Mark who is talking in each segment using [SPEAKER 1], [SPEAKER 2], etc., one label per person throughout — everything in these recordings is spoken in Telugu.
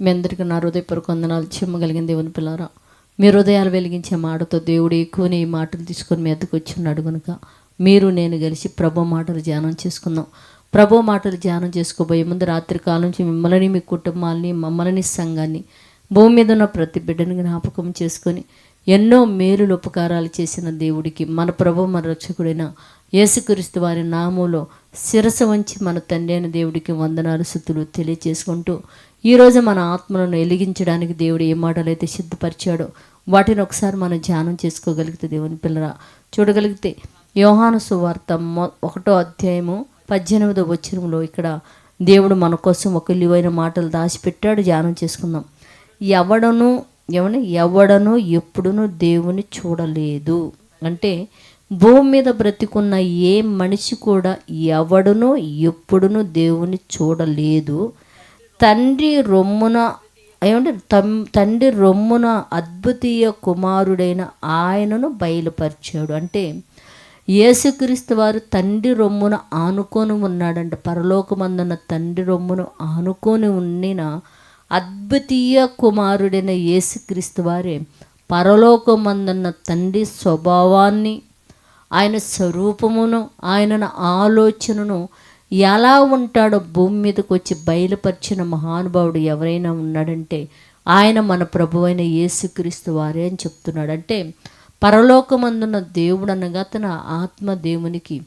[SPEAKER 1] మీ అందరికీ నా హృదయపూర్వక వందనాలు. చెమ్మగలిగిన దేవుని పిల్లారా మీ హృదయాలు వెలిగించే మాటతో దేవుడు ఎక్కువనే ఈ మాటలు తీసుకొని మీ ఎద్దకు వచ్చిన్నాడు కనుక మీరు నేను కలిసి ప్రభు మాటలు ధ్యానం చేసుకుందాం. ప్రభు మాటలు ధ్యానం చేసుకోబోయే ముందు రాత్రి కాలం నుంచి మిమ్మల్ని మీ కుటుంబాలని మమ్మల్ని సంఘాన్ని భూమి మీద ఉన్న ప్రతి బిడ్డను జ్ఞాపకం చేసుకొని ఎన్నో మేలులు ఉపకారాలు చేసిన దేవుడికి మన ప్రభు మన రక్షకుడైన యేసుక్రీస్తు వారి నామంలో శిరస వంచి మన తండ్రి అయిన దేవుడికి వందనాలు స్థుతులు తెలియచేసుకుంటూ ఈరోజు మన ఆత్మలను వెలిగించడానికి దేవుడు ఏ మాటలు అయితే సిద్ధపరిచాడో వాటిని ఒకసారి మనం ధ్యానం చేసుకోగలిగితే దేవుని పిల్లరా చూడగలిగితే యోహాను సువార్త ఒకటో అధ్యాయము పద్దెనిమిదో వచనంలో ఇక్కడ దేవుడు మన కోసం ఒక విలువైన మాటలు దాచిపెట్టాడు ధ్యానం చేసుకుందాం. ఎవడను ఎవని ఎవడను ఎప్పుడును దేవుని చూడలేదు. అంటే భూమి మీద బ్రతికున్న ఏ మనిషి కూడా ఎవడును ఎప్పుడును దేవుని చూడలేదు. తండ్రి రొమ్మున ఏమంటే తండ్రి రొమ్మున అద్భుతీయ కుమారుడైన ఆయనను బయలుపరిచాడు. అంటే యేసుక్రీస్తు వారు తండ్రి రొమ్మున ఆనుకొని ఉన్నాడంట. పరలోకమందున్న తండ్రి రొమ్మును ఆనుకొని ఉండిన అద్భుతీయ కుమారుడైన యేసుక్రీస్తు వారే పరలోకమందున్న తండ్రి స్వభావాన్ని ఆయన స్వరూపమును ఆయన ఆలోచనను ఎలా ఉంటాడో భూమి మీదకి వచ్చి బయలుపరిచిన మహానుభావుడు ఎవరైనా ఉన్నాడంటే ఆయన మన ప్రభు అయిన యేసుక్రీస్తు వారే అని చెప్తున్నాడు. అంటే పరలోకమందున్న దేవుడు అనగా తన ఆత్మ దేవునికి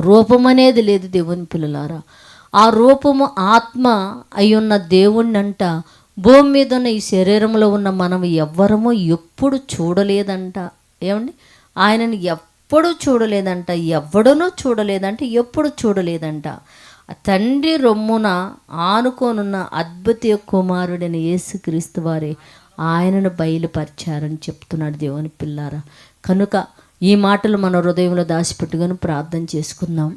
[SPEAKER 1] రూపం అనేది లేదు దేవుని పిల్లలారా. ఆ రూపము ఆత్మ అయ్యున్న దేవుణ్ణంట భూమి మీద ఉన్న ఈ శరీరంలో ఉన్న మనం ఎవ్వరము ఎప్పుడు చూడలేదంట. ఏమండి? ఆయనని ఎప్పుడు చూడలేదంట ఎవడనూ చూడలేదంట ఎప్పుడు చూడలేదంట. ఆ తండ్రి రొమ్మున ఆనుకోనున్న అద్భుత కుమారుడైన యేసుక్రీస్తు వారే ఆయనను బయలుపరిచారని చెప్తున్నాడు దేవుని పిల్లారా. కనుక ఈ మాటలు మన హృదయంలో దాచిపెట్టుకొని ప్రార్థన చేసుకుందాం.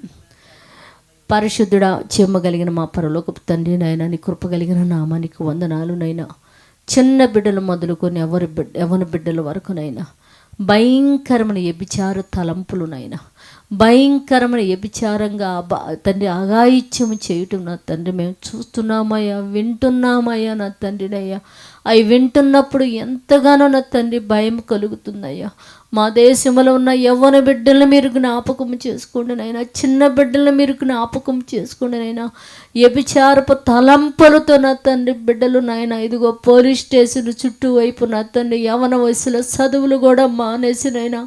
[SPEAKER 1] పరిశుద్ధుడా చెమ్మగలిగిన మా పరలోకపు తండ్రి నాయన నీ కృప కలిగిన నామానికి వందనాలు నైనా చిన్న బిడ్డలు మొదలుకొని ఎవరి బిడ్డ ఎవరి బిడ్డల వరకునైనా భయంకరమైన వ్యభిచార తలంపులు నాయన భయంకరమైన వ్యభిచారంగా తండ్రి అగాయిత్యం చేయటం నా తండ్రి మేము చూస్తున్నామయ్యా వింటున్నామయ్యా నా తండ్రినయ్యా. అవి వింటున్నప్పుడు ఎంతగానో నా తండ్రి భయం కలుగుతుందయ్యా. మా దేశంలో ఉన్న యవ్వన బిడ్డలను మీరు జ్ఞాపకం చేసుకోండి నైనా చిన్న బిడ్డలను మీరు జ్ఞాపకం చేసుకోండి నైనా వ్యభిచారపు తలంపలతో నా తండ్రి బిడ్డలు నాయన. ఇదిగో పోలీస్ స్టేషన్ చుట్టూ వైపు నా తండ్రి యవన వయసులో చదువులు కూడా మానేసినైనా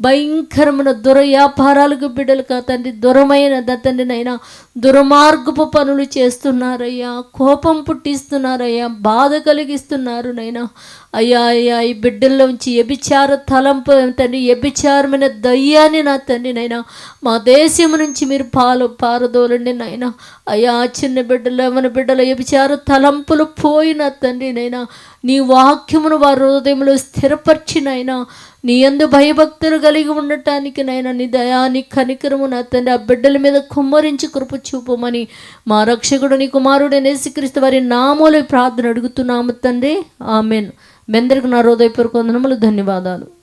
[SPEAKER 1] భయంకరమైన దురవ్యాపారాలకు బిడ్డలు కా తండ్రి దురమైన తండ్రి నైనా దుర్మార్గపు పనులు చేస్తున్నారయ్యా. కోపం పుట్టిస్తున్నారయ్యా. బాధ కలిగిస్తున్నారు నైనా. అయ్యా అయ్యా ఈ బిడ్డల్లోంచి వ్యభిచార తలంపు తండ్రి వ్యభిచారమైన దయ్యాన్ని నా తండ్రి నైనా మా దేశం నుంచి మీరు పాలు పారదోలండి నైనా. అయ్యా చిన్న బిడ్డలు మన బిడ్డల వ్యభిచార తలంపులు పోయిన తండ్రి నైనా. నీ వాక్యమును వారి హృదయంలో స్థిరపరిచినైనా నీ ఎందు భయభక్తులు కలిగి ఉండటానికి నైనా నీ దయాని కనికరము నా తండ్రి ఆ బిడ్డల మీద కుమ్మరించి కృప చూపమని మా రక్షకుడు నీ కుమారుడు నేసుక్రీస్తు వారి నామూలు ప్రార్థన అడుగుతున్నాము తండ్రి. ఆమెన్. మెందరికి నా హృదయపూర్వక వందనములు ధన్యవాదాలు.